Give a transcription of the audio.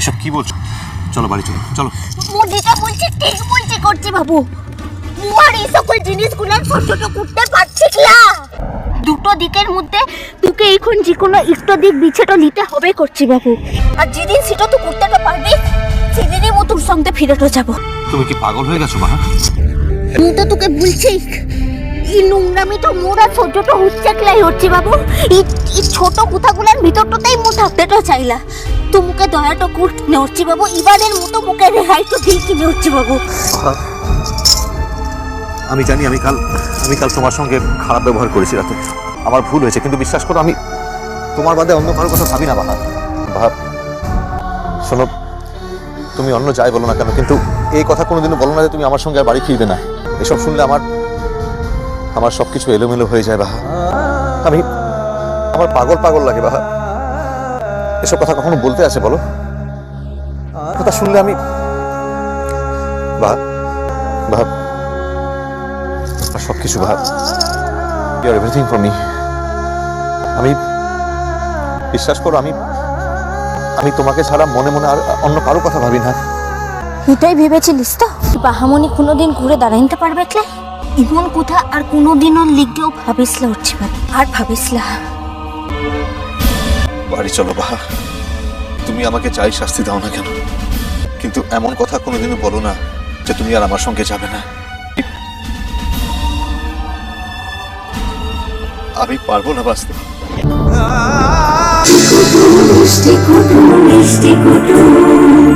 এসব কি বলছো? চলো বাড়ি চলো চলো। মু যেটা বলছি ঠিক বলছি করছি বাবু। মু আর এই সকল জিনিসগুলো ছোট ছোট করতে পারছি না। দুটো দিকের মধ্যে তোকে এখন যে কোনো একটা দিক বিছেটা নিতে হবে করছি বাবু। আর যেদিন সেটা তো করতে না পারবি সেদিনই মো তোর সঙ্গে ফিরেটো যাব। তুমি কি পাগল হয়ে গেছো মু? তো তোকে বলছি এই নোংরামি তো মোরা ছোট ছোট হচ্ছে ক্লাই হচ্ছে বাবু। এই এই ছোট কথাগুলোর ভিতরটাতেই মু থাকতে তো চাইলা তো মুখে দয়াটা কুট নেওয়াচ্ছি বাবু, এবারের মতো মুখে রেহাই তো ঠিকই নেওয়াচ্ছি বাবু। আমি জানি আমি কাল আমি কাল তোমার সঙ্গে খারাপ ব্যবহার করেছি রাতে। আমার ভুল হয়েছে, কিন্তু বিশ্বাস করো আমি তোমার বাদে অন্য কারোর কথা ভাবি না বাহা ভাব শোনো, তুমি অন্য যাই বলো না কেন, কিন্তু এই কথা কোনোদিনও বলো না যে তুমি আমার সঙ্গে আর বাড়ি ফিরবে না। এসব শুনলে আমার আমার সব কিছু এলোমেলো হয়ে যায়, বাহা। আমি আমার পাগল পাগল লাগে, বাহা। এসব কথা কখনো বলতে আছে, বলো? কথা শুনলে আমি, বাহা বাহা সব কিছু আর এভরিথিং ফর মি আমি বিশ্বাস করো, আমি আমি তোমাকে ছাড়া মনে মনে আর অন্য কারও কথা ভাবি না। এটাই ভেবেছিলিস তো? বাহামণি কোনোদিন ঘুরে দাঁড়াইতে পারবে ক্লা ইমন কোথা আর কোনোদিনও লিখেও ভাবিসলা উঠছে আর ভাবিসলা। বাড়ি চলো বাহা তুমি আমাকে চাই শাস্তি দাও না কেন? কিন্তু এমন কথা কোনোদিনও বলো না যে তুমি আর আমার সঙ্গে যাবে না। আমি পারব না বাঁচতে। মিষ্টি কুটুম মিষ্টি কুটুম।